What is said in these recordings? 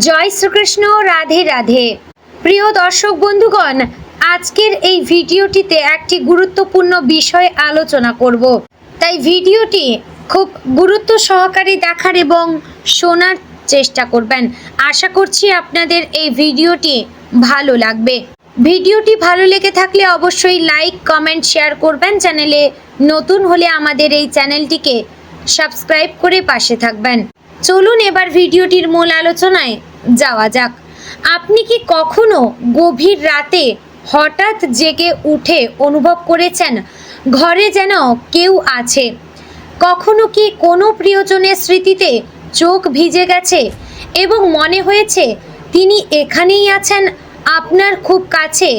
জয় শ্রীকৃষ্ণ, রাধে রাধে। প্রিয় দর্শক বন্ধুগণ, আজকের এই ভিডিওটিতে একটি গুরুত্বপূর্ণ বিষয় আলোচনা করব। তাই ভিডিওটি খুব গুরুত্ব সহকারে দেখার এবং শোনার চেষ্টা করবেন। আশা করছি আপনাদের এই ভিডিওটি ভালো লাগবে। ভিডিওটি ভালো লেগে থাকলে অবশ্যই লাইক, কমেন্ট, শেয়ার করবেন। চ্যানেলে নতুন হলে আমাদের এই চ্যানেলটিকে সাবস্ক্রাইব করে পাশে থাকবেন। চলুন এবার ভিডিওটির মূল আলোচনায় যাওয়া যাক। আপনি কি কখনো গভীর রাতে হঠাৎ জেগে উঠে অনুভব করেছেন, ঘরে যেন কেউ আছে? কখনো কি কোনো প্রিয়জনের স্মৃতিতে চোখ ভিজে গেছে এবং মনে হয়েছে, তিনি এখানেই আছেন, আপনার খুব কাছে,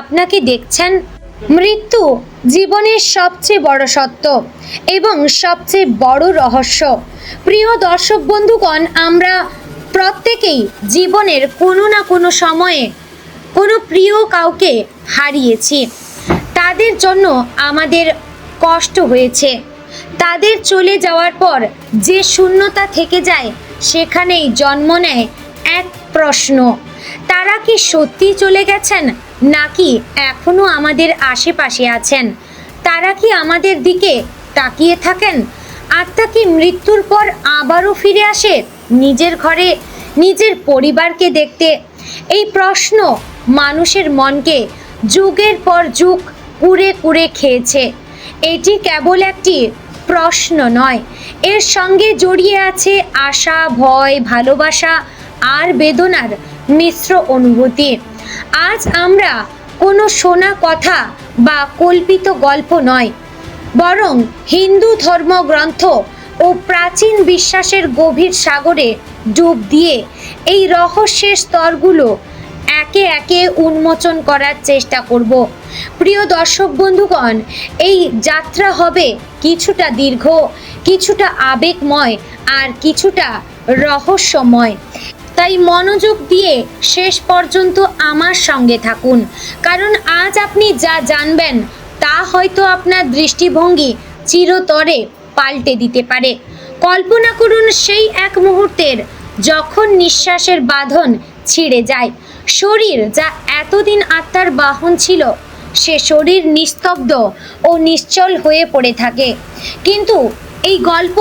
আপনাকে দেখছেন? মৃত্যু জীবনের সবচেয়ে বড় সত্য এবং সবচেয়ে বড় রহস্য। প্রিয় দর্শক বন্ধুগণ, আমরা প্রত্যেকেই জীবনের কোনো না কোনো সময়ে কোনো প্রিয় কাউকে হারিয়েছি। তাদের জন্য আমাদের কষ্ট হয়েছে। তাদের চলে যাওয়ার পর যে শূন্যতা থেকে যায়, সেখানেই জন্ম নেয় এক প্রশ্ন। তারা কি সত্যি চলে গেছেন? নাকি এখনও আমাদের আশেপাশে আছেন? তারা কি আমাদের দিকে তাকিয়ে থাকেন? আত্মা কি মৃত্যুর পর আবারও ফিরে আসে নিজের ঘরে, নিজের পরিবারকে দেখতে? এই প্রশ্ন মানুষের মনকে যুগের পর যুগ কুড়ে কুড়ে খেয়েছে। এটি কেবল একটি প্রশ্ন নয়, এর সঙ্গে জড়িয়ে আছে আশা, ভয়, ভালোবাসা আর বেদনার মিশ্র অনুভূতি। আজ আমরা কোনো শোনা কথা বা কল্পিত গল্প নয়, বরং হিন্দু ধর্মগ্রন্থ ও প্রাচীন বিশ্বাসের গভীর সাগরে ডুব দিয়ে এই রহস্যের স্তরগুলো একে একে উন্মোচন করার চেষ্টা করব। প্রিয় দর্শক বন্ধুগণ, এই যাত্রা হবে কিছুটা দীর্ঘ, কিছুটা আবেগময় আর কিছুটা রহস্যময়। তাই মনোযোগ দিয়ে শেষ পর্যন্ত আমার সঙ্গে থাকুন। কারণ আজ আপনি যা জানবেন, তা হয়তো আপনার দৃষ্টিভঙ্গি চিরতরে পাল্টে দিতে পারে। কল্পনা করুন সেই এক মুহূর্তের যখন নিঃশ্বাসের বাঁধন ছিঁড়ে যায়। শরীর যা এতদিন আত্মার বাহন ছিল, সে শরীর নিস্তব্ধ ও নিশ্চল হয়ে পড়ে থাকে। কিন্তু এই গল্প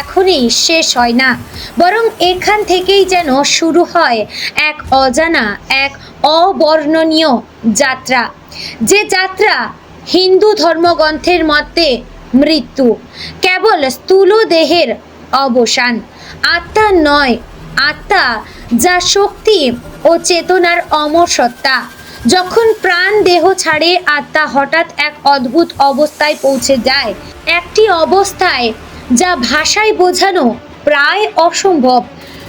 এখনই শেষ হয় না। বরং এখান থেকেই যেন শুরু হয় এক অজানা, এক অবর্ণনীয় যাত্রা। যে যাত্রা হিন্দু ধর্মগ্রন্থের মতে মৃত্যু, কেবল স্থূল দেহের অবসান। আত্মা নয়, আত্মা যা শক্তি ও চেতনার অমর সত্তা। যখন প্রাণ দেহ ছাড়ে, আত্মা হঠাৎ এক অদ্ভুত অবস্থায় পৌঁছে যায়। একটি অবস্থায় যা ভাষায় বোঝানো প্রায় অসম্ভব।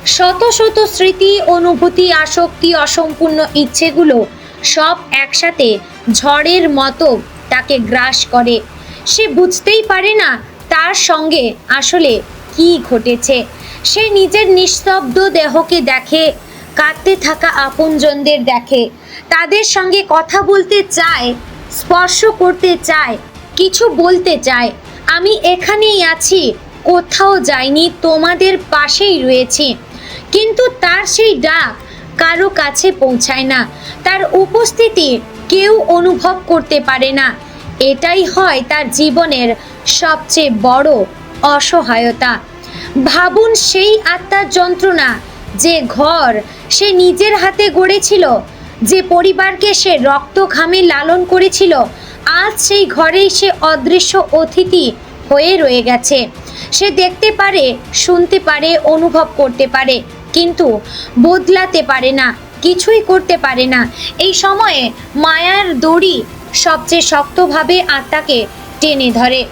শত শত স্মৃতি, অনুভূতি, আসক্তি, অসম্পূর্ণ ইচ্ছেগুলো সব একসাথে ঝড়ের মতো তাকে গ্রাস করে। সে বুঝতেই পারে না তার সঙ্গে আসলে কি ঘটেছে। সে নিজের নিস্তব্ধ দেহকে দেখে, কাঁদতে থাকা আপনজনদের দেখে, তাদের সঙ্গে কথা বলতে চায়, স্পর্শ করতে চায়, কিছু বলতে চায়। আমি এখানেই আছি, কোথাও যাইনি, তোমাদের পাশেই রয়েছি। কিন্তু তার সেই ডাক কারও কাছে পৌঁছায় না। তার উপস্থিতি কেউ অনুভব করতে পারে না। এটাই হয় তার জীবনের সবচেয়ে বড় অসহায়তা। ভাবুন সেই আত্মার যন্ত্রণা যে ঘর সে নিজের হাতে গড়েছিল, যে পরিবারকে সে রক্ত ঘামে লালন করেছিল আজ সেই ঘরেই সে অদৃশ্য অতিথি হয়ে রয়ে গেছে। সে দেখতে পারে, শুনতে পারে, অনুভব করতে পারে, কিন্তু বদলাতে পারে না, কিছুই করতে পারে না। এই সময়ে মায়ার দড়ি সবচেয়ে শক্তভাবে আত্মাকে টেনে ধরে।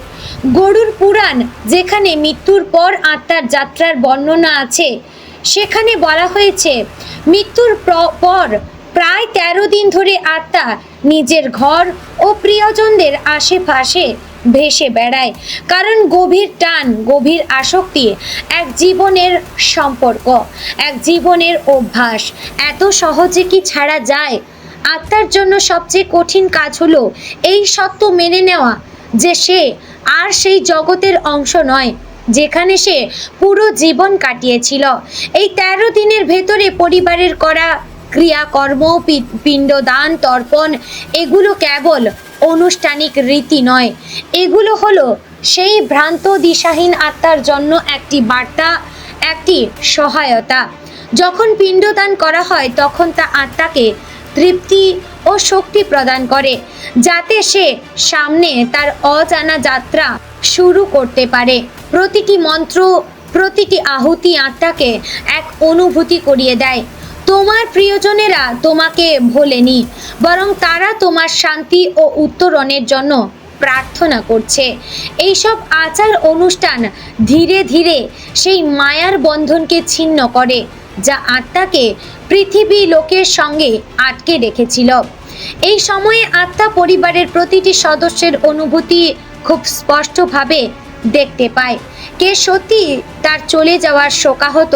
গরুর পুরাণ, যেখানে মৃত্যুর পর আত্মার যাত্রার বর্ণনা আছে, সেখানে বলা হয়েছে, মৃত্যুর প্র- পর প্রায় তেরো দিন ধরে আত্মা নিজের ঘর ও প্রিয়জনদের আশেপাশে ভেসে বেড়ায়। কারণ গভীর টান, গভীর আসক্তি এক জীবনের সম্পর্ক, এক জীবনের অভ্যাস। এত সহজে কি ছাড়া যায়? আত্মার জন্য সবচেয়ে কঠিন কাজ হলো এই সত্য মেনে নেওয়া যে সে আর সেই জগতের অংশ নয়, যেখানে সে পুরো জীবন কাটিয়েছিল। এই তেরো দিনের ভেতরে পরিবারের করা ক্রিয়াকর্ম পিণ্ডদান, তর্পণ, এগুলো কেবল আনুষ্ঠানিক রীতি নয়। এগুলো হলো সেই ভ্রান্ত দিশাহীন আত্মার জন্য একটি বার্তা, একটি সহায়তা। যখন পিণ্ডদান করা হয়, তখন তা আত্মাকে তৃপ্তি ও শক্তি প্রদান করে, যাতে সে সামনে তার অজানা যাত্রা শুরু করতে পারে। প্রতিটি মন্ত্র, প্রতিটি আহুতি আত্মাকে এক অনুভূতি করিয়ে দেয়। তোমার প্রিয়জনেরা তোমাকে ভোলেনি, বরং তারা তোমার শান্তি ও উত্তরণের জন্য প্রার্থনা করছে। এইসব আচার অনুষ্ঠান ধীরে ধীরে সেই মায়ার বন্ধনকে ছিন্ন করে, যা আত্মাকে পৃথিবী লোকের সঙ্গে আটকে রেখেছিল। এই সময়ে আত্মা পরিবারের প্রতিটি সদস্যের অনুভূতি খুব স্পষ্টভাবে দেখতে পায়। কে সত্যি তার চলে যাওয়ার শোকাহত?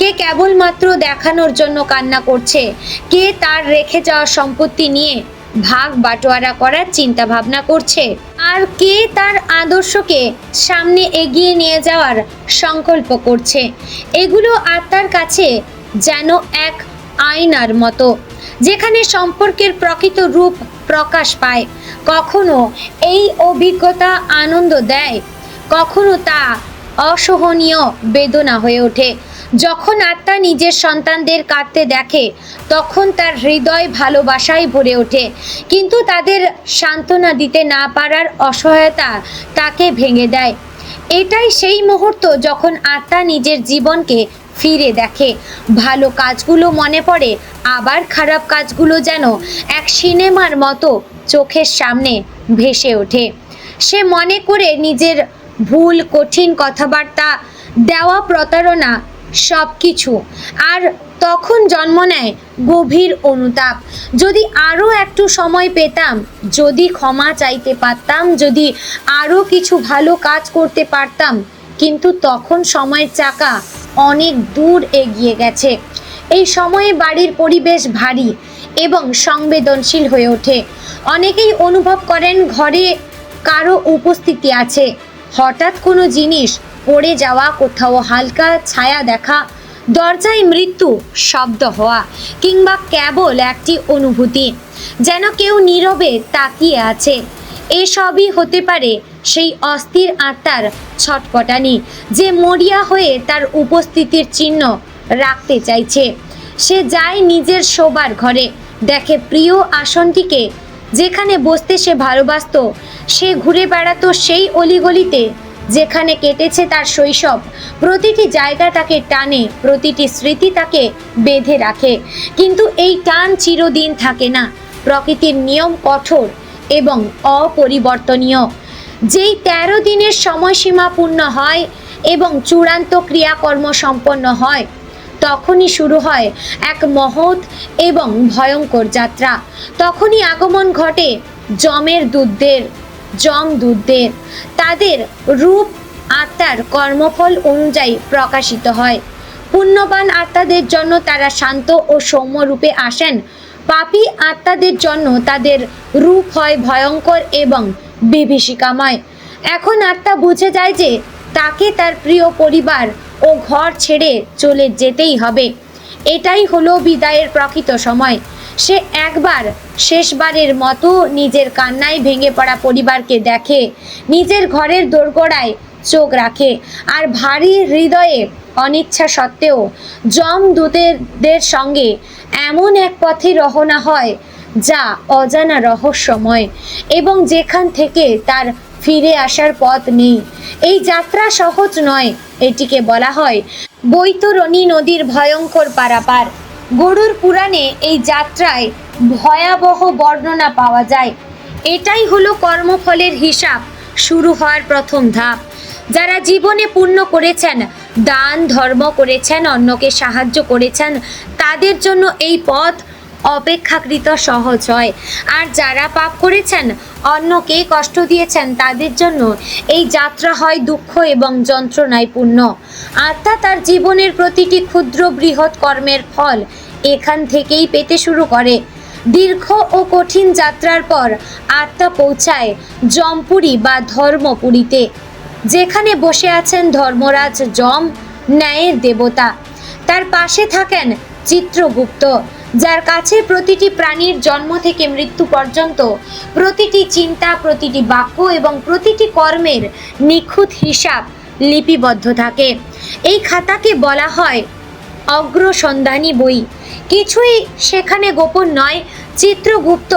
কে কেবলমাত্র দেখানোর জন্য কান্না করছে? কে তার রেখে যাওয়া সম্পত্তি নিয়ে ভাগ বাটোয়ারা করার চিন্তা ভাবনা করছে? আর কে তার আদর্শকে সামনে এগিয়ে নিয়ে যাওয়ার সংকল্প করছে? এগুলো আত্মার কাছে যেন এক আয়নার মতো, যেখানে সম্পর্কের প্রকৃত রূপ প্রকাশ পায়। কখনো এই অভিজ্ঞতা আনন্দ দেয়, কখনো তা অসহনীয় বেদনা হয়ে ওঠে। যখন আত্মা নিজের সন্তানদের কাঁদতে দেখে, তখন তার হৃদয় ভালোবাসায় ভরে ওঠে। কিন্তু তাদের সান্ত্বনা দিতে না পারার অসহায়তা তাকে ভেঙে দেয়। এটাই সেই মুহূর্ত যখন আত্মা নিজের জীবনকে ফিরে দেখে। ভালো কাজগুলো মনে পড়ে, আবার খারাপ কাজগুলো যেন এক সিনেমার মতো চোখের সামনে ভেসে ওঠে। সে মনে করে নিজের ভুল, কঠিন কথাবার্তা, দেওয়া প্রতারণা সব কিছু আর তখন জন্ম নেয় গভীর অনুতাপ। যদি আরও একটু সময় পেতাম, যদি ক্ষমা চাইতে পারতাম, যদি আরও কিছু ভালো কাজ করতে পারতাম, কিন্তু তখন সময়ের চাকা অনেক দূর এগিয়ে গেছে। এই সময়ে বাড়ির পরিবেশ ভারী এবং সংবেদনশীল হয়ে ওঠে। অনেকেই অনুভব করেন ঘরে কারও উপস্থিতি আছে। হঠাৎ কোনো জিনিস পড়ে যাওয়া, কোথাও হালকা ছায়া দেখা, দরজায় মৃত্যু, শব্দ হওয়া কিংবা কেবল একটি অনুভূতি, যেন কেউ নীরবে তাকিয়ে আছে। এসবই হতে পারে সেই অস্থির আত্মার ছটপটানি যে মরিয়া হয়ে তার উপস্থিতির চিহ্ন রাখতে চাইছে। সে যায় নিজের শোবার ঘরে, দেখে প্রিয় আসনটিকে যেখানে বসতে সে ভালোবাসতো, সে ঘুরে বেড়াতো সেই অলিগলিতে, যেখানে কেটেছে তার শৈশব। প্রতিটি জায়গা তাকে টানে, প্রতিটি স্মৃতি তাকে বেঁধে রাখে। কিন্তু এই টান চিরদিন থাকে না। প্রকৃতির নিয়ম কঠোর এবং অপরিবর্তনীয়। যেই তেরো দিনের সময়সীমা পূর্ণ হয় এবং চূড়ান্ত ক্রিয়াকর্ম সম্পন্ন হয় তখনই শুরু হয় এক মহৎ এবং ভয়ঙ্কর যাত্রা। তখনই আগমন ঘটে জমের দুধদের জম দুধদের তাদের রূপ আত্মার কর্মফল অনুযায়ী প্রকাশিত হয়। পুণ্যবান আত্মাদের জন্য তারা শান্ত ও সৌম্য রূপে আসেন। পাপী আত্মাদের জন্য তাদের রূপ হয় ভয়ঙ্কর এবং বিভীষিকাময়। এখন আত্মা বুঝে যায় যে তাকে তার প্রিয় পরিবার ও ঘর ছেড়ে চলে যেতেই হবে। এটাই হলো বিদায়ের প্রকৃত সময়। সে একবার, শেষবারের মতো নিজের কান্নায় ভেঙে পড়া পরিবারকে দেখে, নিজের ঘরের দোরগোড়ায় চোখ রাখে আর ভারী হৃদয়ে অনিচ্ছা সত্ত্বেও জম দূতেদের সঙ্গে এমন এক পথে রহনা হয় যা অজানা রহস্যময় এবং যেখান থেকে তার ফিরে আসার পথ নেই। এই যাত্রা সহজ নয়, এটিকে বলা হয় বৈতরণী নদীর ভয়ঙ্কর পারাপার। গরুর পুরাণে এই যাত্রায় ভয়াবহ বর্ণনা পাওয়া যায়। এটাই হলো কর্মফলের হিসাব, শুরু হওয়ার প্রথম ধাপ। যারা জীবনে পূর্ণ করেছেন, দান, ধর্ম করেছেন, অন্যকে সাহায্য করেছেন, তাদের জন্য এই পথ অপেক্ষাকৃত সহজ হয়। আর যারা পাপ করেছেন অন্যকে কষ্ট দিয়েছেন, তাদের জন্য এই যাত্রা হয় দুঃখ এবং যন্ত্রণায় পূর্ণ। আত্মা তার জীবনের প্রতিটি ক্ষুদ্র বৃহৎ কর্মের ফল এখান থেকেই পেতে শুরু করে। দীর্ঘ ও কঠিন যাত্রার পর আত্মা পৌঁছায় জমপুরি বা ধর্মপুরীতে, যেখানে বসে আছেন ধর্মরাজ যম ন্যায়ের দেবতা। তার পাশে থাকেন চিত্রগুপ্ত। যার কাছে প্রতিটি প্রাণীর জন্ম থেকে মৃত্যু পর্যন্ত প্রতিটি চিন্তা, প্রতিটি বাক্য এবং প্রতিটি কর্মের নিখুঁত হিসাব লিপিবদ্ধ থাকে। এই খাতাকে বলা হয় অগ্রসন্ধানী বই। কিছুই সেখানে গোপন নয়, চিত্রগুপ্ত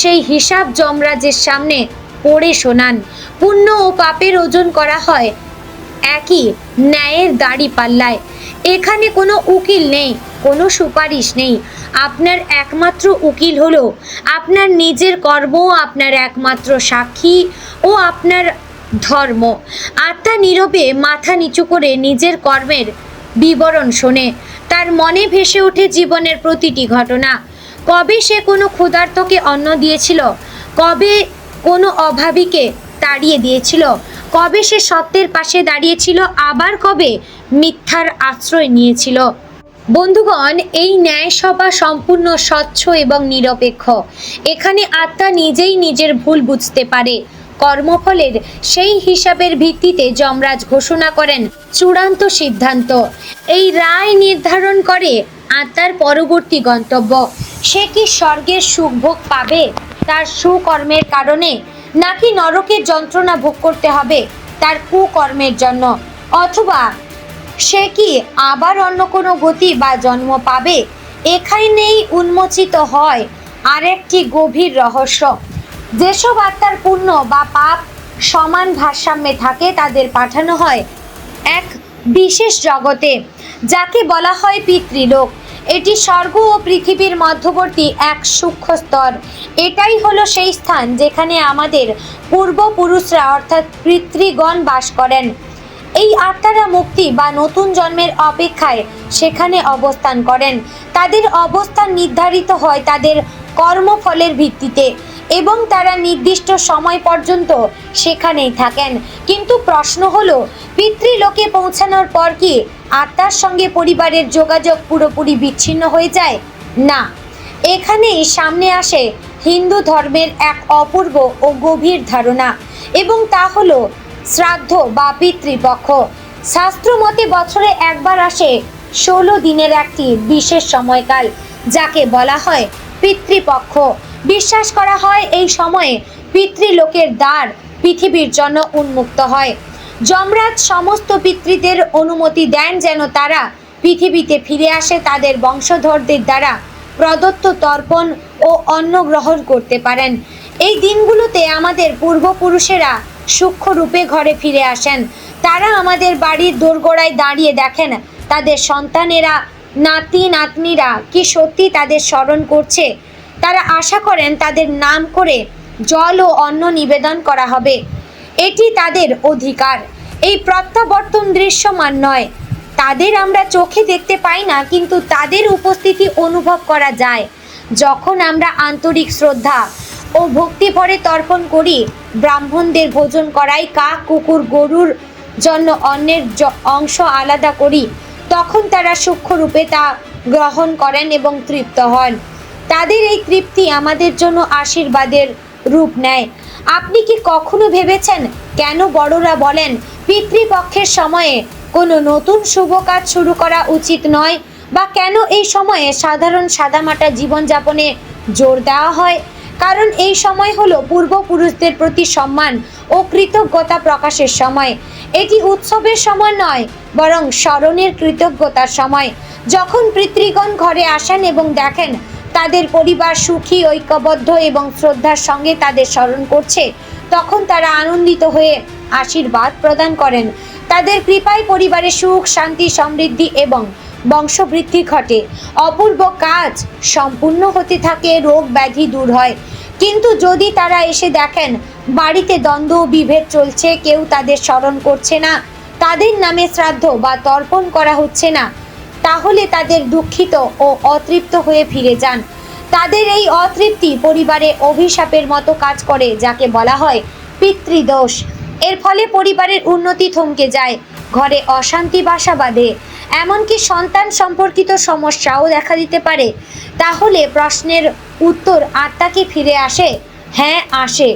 সেই হিসাব যমরাজের সামনে পড়ে শোনান। পুণ্য ও পাপের ওজন করা হয় একই ন্যায়ের দাড়ি পাল্লায়। এখানে কোনো উকিল নেই, কোনো সুপারিশ নেই। আপনার একমাত্র উকিল হলো আপনার নিজের কর্ম, আপনার একমাত্র সাক্ষী ও আপনার ধর্ম। আত্মা নীরবে মাথা নিচু করে নিজের কর্মের বিবরণ শোনে। তার মনে ভেসে ওঠে জীবনের প্রতিটি ঘটনা। কবে সে কোনো ক্ষুধার্তকে অন্ন দিয়েছিল? কবে কোনো অভাবীকে তাড়িয়ে দিয়েছিল? কবে সে সত্যের পাশে দাঁড়িয়েছিল, আবার কবে মিথ্যার আশ্রয় নিয়েছিল? বন্ধুগণ, এই ন্যায়সভা সম্পূর্ণ স্বচ্ছ এবং নিরপেক্ষ। এখানে আত্মা নিজেই নিজের ভুল বুঝতে পারে। কর্মফলের সেই হিসাবের ভিত্তিতে যমরাজ ঘোষণা করেন, চূড়ান্ত সিদ্ধান্ত। এই রায় নির্ধারণ করে আত্মার পরবর্তী গন্তব্য। সে কি স্বর্গের সুখভোগ পাবে? তার সুকর্মের কারণে নাকি নরকের যন্ত্রণা ভোগ করতে হবে তার কুকর্মের জন্য? অথবা সে কি আবার অন্য কোনো গতি বা জন্ম পাবে? এখানেই উন্মোচিত হয় আরেকটি গভীর রহস্য। যেসব আত্মার পুণ্য বা পাপ সমান ভারসাম্যে থাকে, তাদের পাঠানো হয় এক বিশেষ জগতে, যাকে বলা হয় পিতৃলোক। এটি স্বর্গ ও পৃথিবীর মধ্যবর্তী এক সূক্ষ্ম স্তর। এটাই হলো সেই স্থান যেখানে আমাদের পূর্বপুরুষরা অর্থাৎ পিতৃগণ বাস করেন। এই আত্মারা মুক্তি বা নতুন জন্মের অপেক্ষায় সেখানে অবস্থান করেন। তাদের অবস্থান নির্ধারিত হয় তাদের কর্মফলের ভিত্তিতে। এবং তারা নির্দিষ্ট সময় পর্যন্ত সেখানেই থাকেন। কিন্তু প্রশ্ন হলো, পিতৃলোকে পৌঁছানোর পর কি আত্মার সঙ্গে পরিবারের যোগাযোগ পুরোপুরি বিচ্ছিন্ন হয়ে যায়? না। এখানেই সামনে আসে হিন্দু ধর্মের এক অপূর্ব ও গভীর ধারণা এবং তা হলো শ্রাদ্ধ বা পিতৃপক্ষ। শাস্ত্রমতে বছরে একবার আসে ষোলো দিনের একটি বিশেষ সময়কাল, যাকে বলা হয় পিতৃপক্ষ। বিশ্বাস করা হয় এই সময়ে পিতৃলোকের দ্বার পৃথিবীর জন্য উন্মুক্ত হয়। যমরাজ সমস্ত পিতৃদের অনুমতি দেন যেন তারা পৃথিবীতে ফিরে আসে তাদের বংশধরদের দ্বারা প্রদত্ত তর্পণ ও অন্ন গ্রহণ করতে পারেন। এই দিনগুলোতে আমাদের পূর্বপুরুষেরা সূক্ষ্ম রূপে ঘরে ফিরে আসেন। তারা আমাদের বাড়ির দোরগোড়ায় দাঁড়িয়ে দেখেন তাদের সন্তানেরা নাতি, নাতনিরা কি সত্যি তাদের স্মরণ করছে? তারা আশা করেন তাদের নাম করে জল ও অন্ন নিবেদন করা হবে। এটি তাদের অধিকার। এই প্রত্যাবর্তন দৃশ্যমান নয়। তাদের আমরা চোখে দেখতে পাই না, কিন্তু তাদের উপস্থিতি অনুভব করা যায়। যখন আমরা আন্তরিক শ্রদ্ধা ও ভক্তি ভরে তর্পণ করি, ব্রাহ্মণদের ভোজন করাই কাক কুকুর, গরুর জন্য অন্যের অংশ আলাদা করি। তখন তারা সূক্ষ্মরূপে তা গ্রহণ করেন এবং তৃপ্ত হন। তাদের এই তৃপ্তি আমাদের জন্য আশীর্বাদের রূপ নেয়। আপনি কি কখনো ভেবেছেন, কেন বড়রা বলেন, পিতৃপক্ষের সময়ে কোনো নতুন শুভ কাজ শুরু করা উচিত নয়, বা কেন এই সময়ে সাধারণ সাদামাটা জীবনযাপনে জোর দেওয়া হয়? কারণ এই সময় হলো পূর্বপুরুষদের প্রতি সম্মান ও কৃতজ্ঞতা প্রকাশের সময়। এটি উৎসবের সময় নয়, বরং স্মরণের কৃতজ্ঞতার সময়। যখন পিতৃগণ ঘরে আসেন এবং দেখেন তাদের পরিবার সুখী, ঐক্যবদ্ধ এবং শ্রদ্ধার সঙ্গে তাদের স্মরণ করছে, তখন তারা আনন্দিত হয়ে আশীর্বাদ প্রদান করেন। তাদের কৃপায় পরিবারে সুখ, শান্তি, সমৃদ্ধি এবং বংশবৃদ্ধি ঘটে। অপূর্ব কাজ সম্পূর্ণ হতে থাকে, রোগ ব্যাধি দূর হয়। কিন্তু যদি তারা এসে দেখেন বাড়িতে দ্বন্দ্ব বিভেদ চলছে, কেউ তাদের স্মরণ করছে না, তাদের নামে শ্রাদ্ধ বা তর্পণ করা হচ্ছে না, তাহলে তাদের দুঃখিত ও অতৃপ্ত হয়ে ফিরে যান। তাদের এই অতৃপ্তি পরিবারে অভিশাপের মতো কাজ করে, যাকে বলা হয় পিতৃদোষ। এর ফলে পরিবারের উন্নতি থমকে যায়, ঘরে অশান্তি বাসা বাঁধে এমনকি সন্তান সম্পর্কিত সমস্যাও দেখা দিতে পারে। তাহলে প্রশ্নের উত্তর আত্মাকে ফিরে আসে? হ্যাঁ আসে।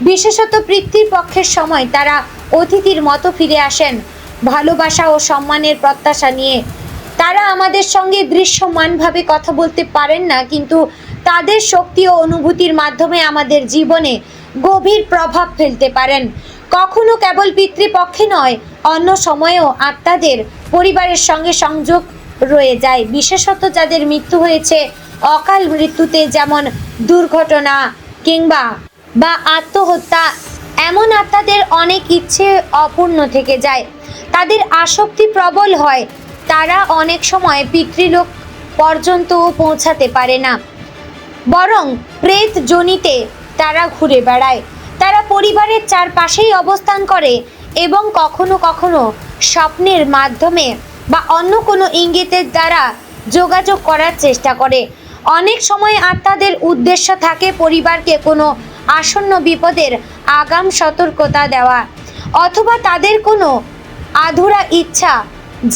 বিশেষত পিতৃপক্ষের সময় তারা অতিথির মতো ফিরে আসেন, ভালোবাসা ও সম্মানের প্রত্যাশা নিয়ে। তারা আমাদের সঙ্গে দৃশ্যমানভাবে কথা বলতে পারেন না, কিন্তু তাদের শক্তি ও অনুভূতির মাধ্যমে আমাদের জীবনে গভীর প্রভাব ফেলতে পারেন। কখনো কেবল পিতৃপক্ষে নয়, অন্য সময়েও আত্মাদের পরিবারের সঙ্গে সংযোগ রয়ে যায়। বিশেষত যাদের মৃত্যু হয়েছে অকাল মৃত্যুতে, যেমন দুর্ঘটনা কিংবা বা আত্মহত্যা, এমন আত্মাদের অনেক ইচ্ছে অপূর্ণ থেকে যায়। তাদের আসক্তি প্রবল হয়, তারা অনেক সময় পিতৃলোক পর্যন্তও পৌঁছাতে পারে না। বরং প্রেত জনিতে তারা ঘুরে বেড়ায়। তারা পরিবারের চারপাশেই অবস্থান করে এবং কখনো কখনো স্বপ্নের মাধ্যমে বা অন্য কোনো ইঙ্গিতের দ্বারা যোগাযোগ করার চেষ্টা করে। অনেক সময় আত্মাদের উদ্দেশ্য থাকে পরিবারকে কোনো আসন্ন বিপদের আগাম সতর্কতা দেওয়া অথবা তাদের কোনো আধুরা ইচ্ছা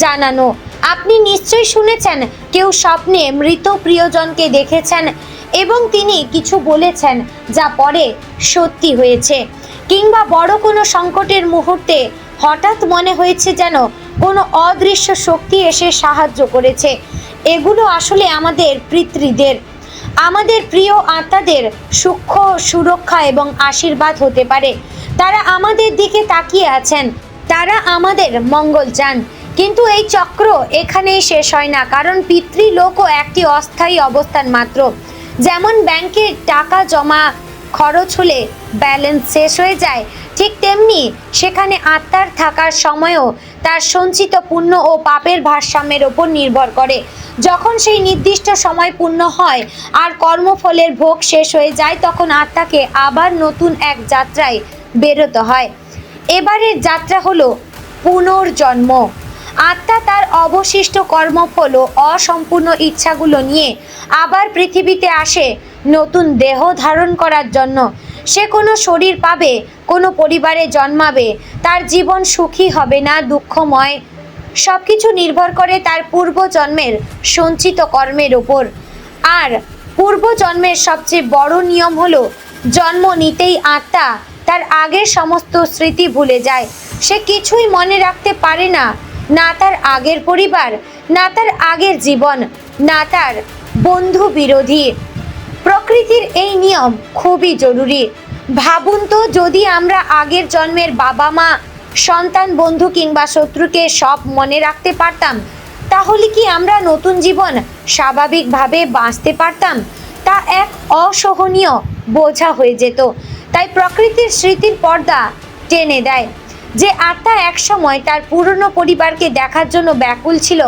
জানানো। আপনি নিশ্চয়ই শুনেছেন, কেউ স্বপ্নে মৃত প্রিয়জনকে দেখেছেন এবং তিনি কিছু বলেছেন যা পরে সত্যি হয়েছে। কিংবা বড় কোনো সংকটের মুহূর্তে হঠাৎ মনে হয়েছে যেন কোনো অদৃশ্য শক্তি এসে সাহায্য করেছে। এগুলো আসলে আমাদের পিতৃদের। আমাদের প্রিয় আত্মাদের সূক্ষ্ম সুরক্ষা এবং আশীর্বাদ হতে পারে। তারা আমাদের দিকে তাকিয়ে আছেন। তারা আমাদের মঙ্গল চান। কিন্তু এই চক্র এখানেই শেষ হয় না, কারণ পিতৃলোকও একটি অস্থায়ী অবস্থান মাত্র। যেমন ব্যাংকে টাকা জমা খরচ হলে ব্যালেন্স শেষ হয়ে যায়, ঠিক তেমনি সেখানে আত্মার থাকার সময়ও তার সঞ্চিত পুণ্য ও পাপের ভারসাম্যের ওপর নির্ভর করে। যখন সেই নির্দিষ্ট সময় পূর্ণ হয় আর কর্মফলের ভোগ শেষ হয়ে যায়, তখন আত্মাকে আবার নতুন এক যাত্রায় বেরোতে হয়। এবারের যাত্রা হলো পুনর্জন্ম। আত্মা তার অবশিষ্ট কর্মফল ও অসম্পূর্ণ ইচ্ছাগুলো নিয়ে আবার পৃথিবীতে আসে, নতুন দেহ ধারণ করার জন্য। সে কোনো শরীর পাবে, কোনো পরিবারে জন্মাবে, তার জীবন সুখী হবে না, দুঃখময়। সব কিছু নির্ভর করে তার পূর্বজন্মের সঞ্চিত কর্মের ওপর। আর পূর্বজন্মের সবচেয়ে বড় নিয়ম হলো, জন্ম নিতেই আত্মা তার আগের সমস্ত স্মৃতি ভুলে যায়। সে কিছুই মনে রাখতে পারে না না তার আগের পরিবার, না তার আগের জীবন, না তার বন্ধু বিরোধী। প্রকৃতির এই নিয়ম খুবই জরুরি। ভাবুন তো, যদি আমরা আগের জন্মের বাবা মা সন্তান, বন্ধু কিংবা শত্রুকে সব মনে রাখতে পারতাম, তাহলে কি আমরা নতুন জীবন স্বাভাবিকভাবে বাঁচতে পারতাম? তা এক অসহনীয় বোঝা হয়ে যেত। তাই প্রকৃতির স্মৃতির পর্দা টেনে দেয়। যে আত্মা একসময় তার পুরনো পরিবারকে দেখার জন্য ব্যাকুল ছিল,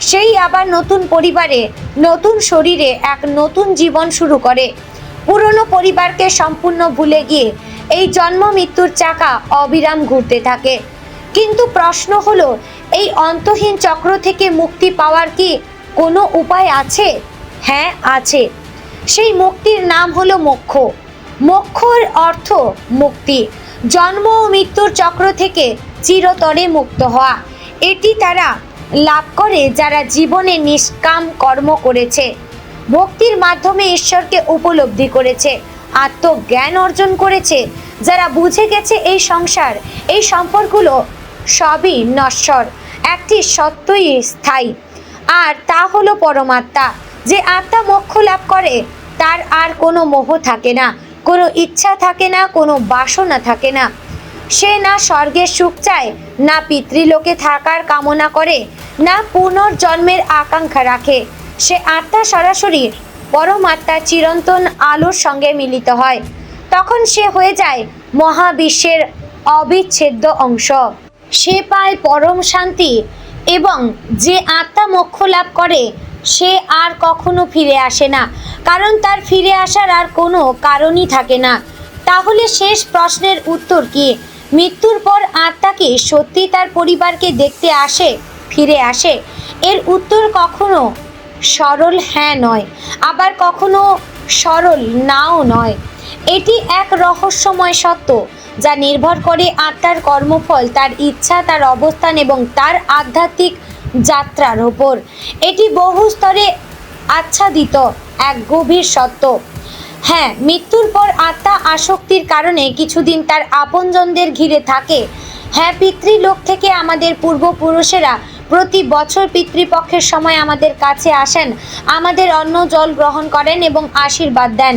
সেই আবার নতুন পরিবারে, নতুন শরীরে এক নতুন জীবন শুরু করে। পুরনো পরিবারকে সম্পূর্ণ ভুলে গিয়ে এই জন্ম মৃত্যুর চাকা অবিরাম ঘুরতে থাকে। কিন্তু প্রশ্ন হলো, এই অন্তহীন চক্র থেকে মুক্তি পাওয়ার কি কোনো উপায় আছে? হ্যাঁ আছে। সেই মুক্তির নাম হলো মোক্ষ। মোক্ষর অর্থ মুক্তি। জন্ম ও মৃত্যুর চক্র থেকে চিরতরে মুক্ত হওয়া। এটি তারা লাভ করে যারা জীবনে নিষ্কাম কর্ম করেছে। ভক্তির মাধ্যমে ঈশ্বরকে উপলব্ধি করেছে, আত্মজ্ঞান অর্জন করেছে। যারা বুঝে গেছে এই সংসার, এই সম্পর্কগুলো সবই নশ্বর, একটি সত্যই স্থায়ী। আর তা হলো পরমাত্মা। যে আত্মা মোক্ষ লাভ করে, তার আর কোনো মোহ থাকে না। কোনো ইচ্ছা থাকে না, কোনো বাসনা থাকে না। সে না স্বর্গের সুখ চায়, না পিতৃলোকে থাকার কামনা করে, না পুনর্জন্মের আকাঙ্ক্ষা রাখে। সে আত্মা সরাসরি পরমাত্মার চিরন্তন আলোর সঙ্গে মিলিত হয়। তখন সে হয়ে যায় মহাবিশ্বের অবিচ্ছেদ্য অংশ। সে পায় পরম শান্তি এবং যে আত্মা মোক্ষ লাভ করে সে আর কখনো ফিরে আসে না। কারণ তার ফিরে আসার আর কোনো কারণই থাকে না। তাহলে শেষ প্রশ্নের উত্তর কি? মৃত্যুর পর আত্মা কি সত্যি তার পরিবারকে দেখতে আসে, ফিরে আসে? এর উত্তর কখনো সরল হ্যাঁ নয়, আবার কখনো সরল নাও নয়। এটি এক রহস্যময় সত্য, যা নির্ভর করে আত্মার কর্মফল, তার ইচ্ছা, তার অবস্থান এবং তার আধ্যাত্মিক যাত্রার ওপর এটি বহু স্তরে আচ্ছাদিত এক গভীর সত্য। হ্যাঁ মৃত্যুর পর আত্মা আসক্তির কারণে কিছুদিন তার আপনজনদের ঘিরে থাকে। হ্যাঁ পিতৃলোক থেকে আমাদের পূর্বপুরুষেরা প্রতি বছর পিতৃপক্ষের সময় আমাদের কাছে আসেন, আমাদের অন্ন জল গ্রহণ করেন এবং আশীর্বাদ দেন।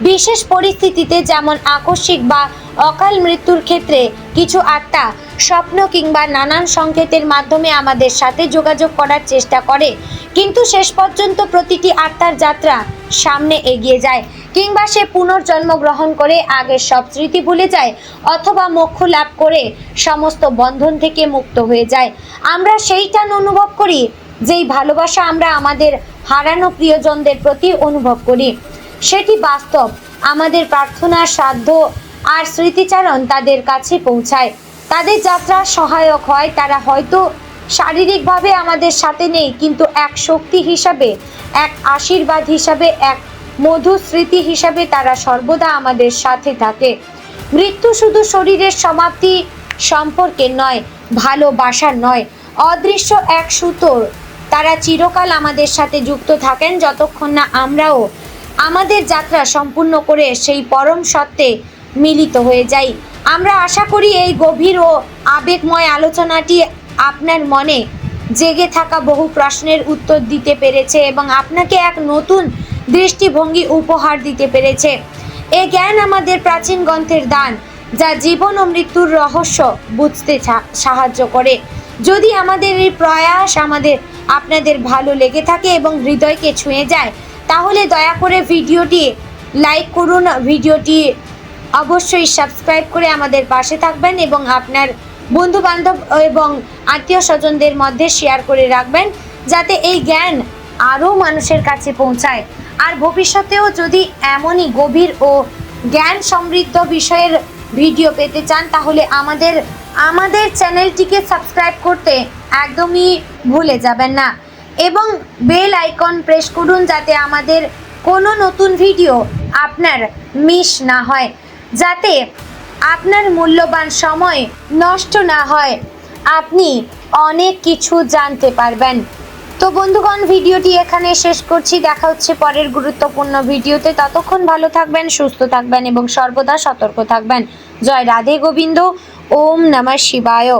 বিশেষ পরিস্থিতিতে যেমন আকস্মিক বা অকাল মৃত্যুর ক্ষেত্রে কিছু আত্মা স্বপ্ন কিংবা নানান সংকেতের মাধ্যমে আমাদের সাথে যোগাযোগ করার চেষ্টা করে। কিন্তু শেষ পর্যন্ত প্রতিটি আত্মার যাত্রা সামনে এগিয়ে যায় কিংবা সে পুনর্জন্ম গ্রহণ করে, আগের সব স্মৃতি ভুলে যায় অথবা মোক্ষ লাভ করে সমস্ত বন্ধন থেকে মুক্ত হয়ে যায়। আমরা সেই টান অনুভব করি, যেই ভালোবাসা আমরা আমাদের হারানো প্রিয়জনদের প্রতি অনুভব করি। সেটি বাস্তব। আমাদের প্রার্থনা সাধ্য আর স্মৃতিচারণ তাদের কাছে পৌঁছায়। তাদের যাত্রা সহায়ক হয়, তারা হয়তো শারীরিকভাবে আমাদের সাথে নেই, কিন্তু এক শক্তি হিসাবে, এক আশীর্বাদ হিসাবে, এক মধুর স্মৃতি হিসাবে তারা সর্বদা আমাদের সাথে থাকে। মৃত্যু শুধু শরীরের সমাপ্তি সম্পর্কে নয়, ভালোবাসার নয়। অদৃশ্য এক সুতোর। তারা চিরকাল আমাদের সাথে যুক্ত থাকেন, যতক্ষণ না আমরাও আমাদের যাত্রা সম্পূর্ণ করে সেই পরম সত্ত্বে মিলিত হয়ে যাই। আমরা আশা করি এই গভীর ও আবেগময় আলোচনাটি আপনার মনে জেগে থাকা বহু প্রশ্নের উত্তর দিতে পেরেছে এবং আপনাকে এক নতুন দৃষ্টিভঙ্গি উপহার দিতে পেরেছে। এ জ্ঞান আমাদের প্রাচীন গ্রন্থের দান, যা জীবন ও মৃত্যুর রহস্য বুঝতে সাহায্য করে। যদি আমাদের এই প্রয়াস আমাদের, আপনাদের ভালো লেগে থাকে এবং হৃদয়কে ছুঁয়ে যায় তাহলে দয়া করে ভিডিওটি লাইক করুন, ভিডিওটি অবশ্যই সাবস্ক্রাইব করে আমাদের পাশে থাকবেন এবং আপনার বন্ধু বান্ধব এবং আত্মীয় স্বজনদের মধ্যে শেয়ার করে রাখবেন, যাতে এই জ্ঞান আরও মানুষের কাছে পৌঁছায়। আর ভবিষ্যতেও যদি এমনই গভীর ও জ্ঞান সমৃদ্ধ বিষয়ের ভিডিও পেতে চান, তাহলে আমাদের আমাদের চ্যানেলটিকে সাবস্ক্রাইব করতে একদমই ভুলে যাবেন না। এবং বেল আইকন প্রেস করুন যাতে আমাদের কোনো নতুন ভিডিও আপনার মিস না হয়। যাতে আপনার মূল্যবান সময় নষ্ট না হয়। আপনি অনেক কিছু জানতে পারবেন। তো বন্ধুগণ, ভিডিওটি এখানে শেষ করছি। দেখা হচ্ছে পরের গুরুত্বপূর্ণ ভিডিওতে। ততক্ষণ ভালো থাকবেন, সুস্থ থাকবেন এবং সর্বদা সতর্ক থাকবেন। জয় রাধে গোবিন্দ। ওম নমঃ শিবায়।